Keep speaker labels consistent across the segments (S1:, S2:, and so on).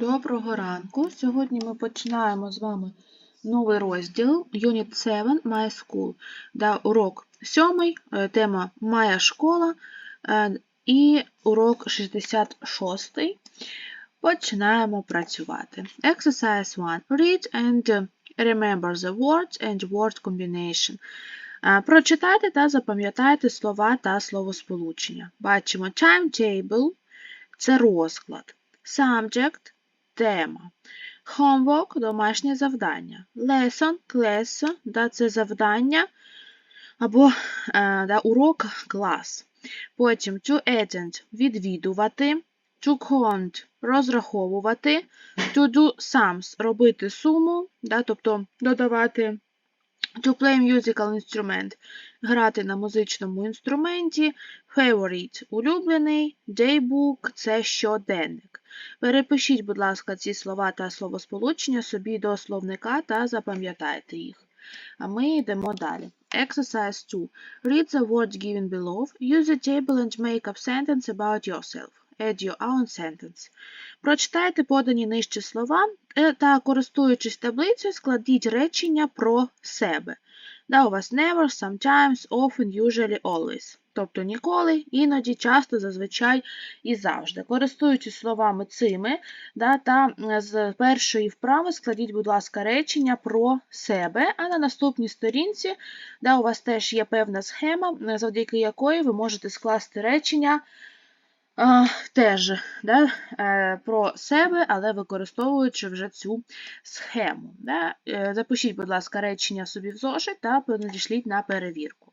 S1: Доброго ранку. Сьогодні ми починаємо з вами новий розділ Unit 7 My School. Урок 7, е, тема Моя школа е, і урок 66. Починаємо працювати. Exercise 1. Read and remember the words and word combination. Е, Прочитайте та запам'ятайте слова та словосполучення. Бачимо timetable – це розклад. Subject тема. Homework – домашнє завдання. Lesson – class, да, це завдання або е, да, урок клас. Потім to attend – відвідувати. To count – розраховувати. To do sums – робити суму, да, тобто додавати. To play musical instrument – грати на музичному інструменті. Favorite – улюблений. Daybook – це щоденник. Перепишіть, будь ласка, ці слова та словосполучення собі до словника та запам'ятайте їх. А ми йдемо далі. Exercise 2. Read the words given below. Use the table and make up sentence about yourself. Add your own sentence. Прочитайте подані нижче слова е, та, користуючись таблицею, складіть речення про себе. Да, у вас never, sometimes, often, usually, always. Тобто ніколи, іноді, часто, зазвичай і завжди. Користуючись словами цими, да, та з першої вправи складіть, будь ласка, речення про себе, а на наступній сторінці да, у вас теж є певна схема, завдяки якої ви можете скласти речення теж да, е, про себе, але використовуючи вже цю схему. Да. Е, Запишіть, будь ласка, речення собі в зошит та надішліть на перевірку.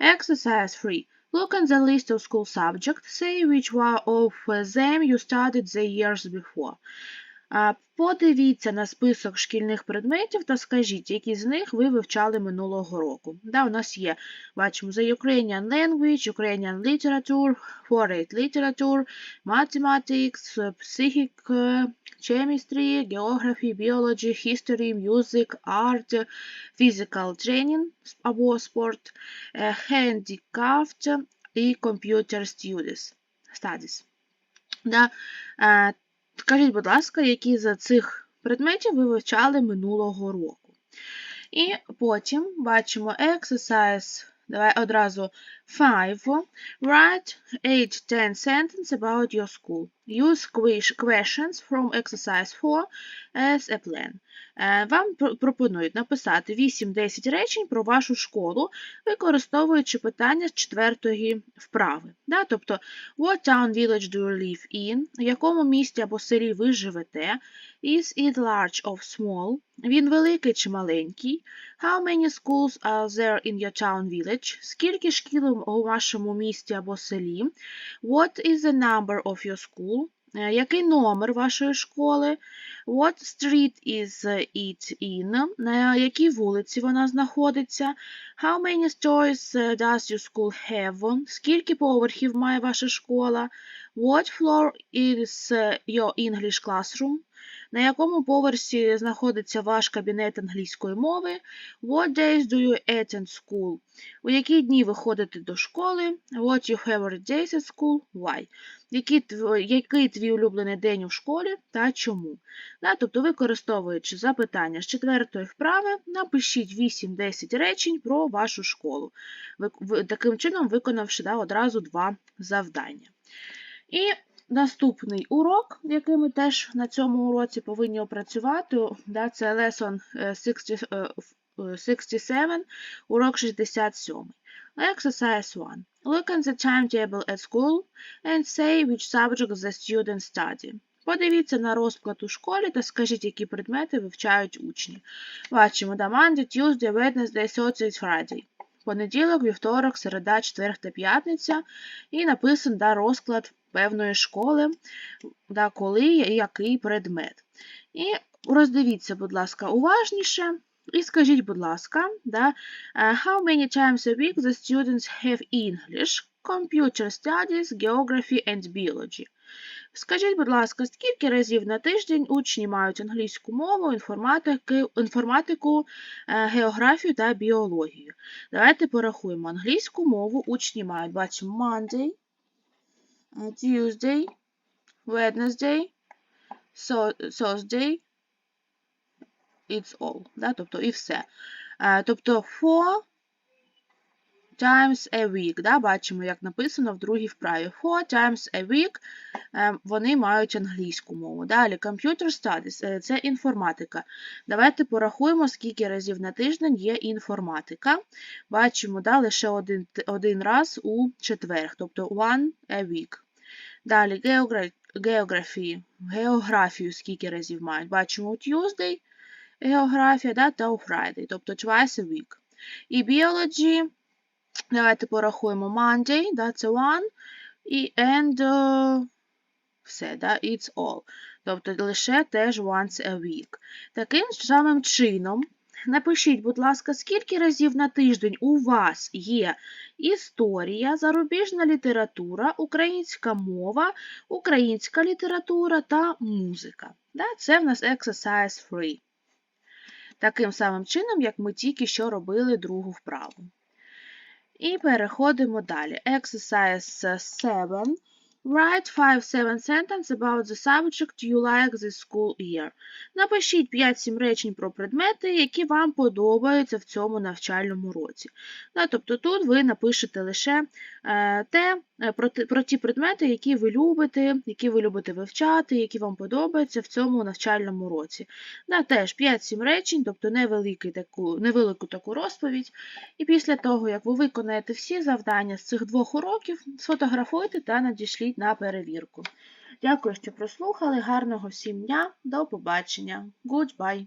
S1: Exercise 3. Look at the list of school subjects. Say which one of them you studied the years before. Подивіться на список шкільних предметів та скажіть, які з них ви вивчали минулого року. Да, У нас є, бачимо, the Ukrainian language, Ukrainian literature, foreign literature, mathematics, psychic, chemistry, geography, biology, history, music, art, physical training або спорт, handicraft і computer studies. studies. Да, Скажіть, будь ласка, які з цих предметів ви вивчали минулого року. І потім бачимо exercise, давай одразу 5. Write 8-10 sentences about your school. Use questions from exercise 4 as a plan. Вам пропонують написати 8-10 речень про вашу школу, використовуючи питання з четвертої вправи. Да? Тобто, what town village do you live in? В якому місті або селі ви живете? Is it large or small? Він великий чи маленький? How many schools are there in your town village? Скільки шкіл у вашому місті або селі? What is the number of your school? Який номер вашої школи? What street is it in? На якій вулиці вона знаходиться? How many stories does your school have? Скільки поверхів має ваша школа? What floor is your English classroom? На якому поверсі знаходиться ваш кабінет англійської мови? What days do you attend school? У які дні ви ходите до школи? What your favorite days at school? Why? Який, який твій улюблений день у школі та чому? Да, тобто, використовуючи запитання з четвертої вправи, напишіть 8-10 речень про вашу школу, таким чином виконавши да, одразу два завдання. І Наступний урок, який ми теж на цьому уроці повинні опрацювати, да, це lesson 67, урок 67. Exercise 1. Look at the timetable at school and say which subject the students study. Подивіться на розклад у школі та скажіть, які предмети вивчають учні. Бачимо, да, Monday, Tuesday, Wednesday, Thursday, Friday. Понеділок, вівторок, середа, четверг та п'ятниця. І написан да, розклад певної школи, да, коли і який предмет. І роздивіться, будь ласка, уважніше. І скажіть, будь ласка, да, how many times a week the students have English, computer studies, geography and biology. Скажіть, будь ласка, скільки разів на тиждень учні мають англійську мову, інформатику, географію та біологію? Давайте порахуємо англійську мову. Учні мають, бачимо, Monday, Tuesday, Wednesday, Thursday, it's all. Да? Тобто і все. Е, Тобто four times a week. Да? Бачимо, як написано в другій вправі. Four times a week е, вони мають англійську мову. Далі Computer Studies е, – це інформатика. Давайте порахуємо, скільки разів на тиждень є інформатика. Бачимо, да, лише один, один раз у четверг, тобто one a week. Далі географії, географію скільки разів мають. Бачимо у Tuesday географія да, та у Friday, тобто twice a week. І biology, давайте порахуємо Monday, да, це one, і and uh, все, да, it's all. Тобто лише теж once a week. Таким самим чином, напишіть, будь ласка, скільки разів на тиждень у вас є історія, зарубіжна література, українська мова, українська література та музика. Да? Це в нас exercise 3. Таким самим чином, як ми тільки що робили другу вправу. І переходимо далі. Exercise 7. Write 5-7 sentences about the subject you like this school year. Напишіть 5-7 речень про предмети, які вам подобаються в цьому навчальному році. Тобто тут ви напишете лише е, те, е, про, ті- про ті предмети, які ви любите, які ви любите вивчати, які вам подобаються в цьому навчальному році. Теж 5-7 речень, тобто невелику таку розповідь. І після того, як ви виконаєте всі завдання з цих двох уроків, сфотографуйте та надішліть на перевірку. Дякую, що прослухали. Гарного всім дня. До побачення. Goodbye.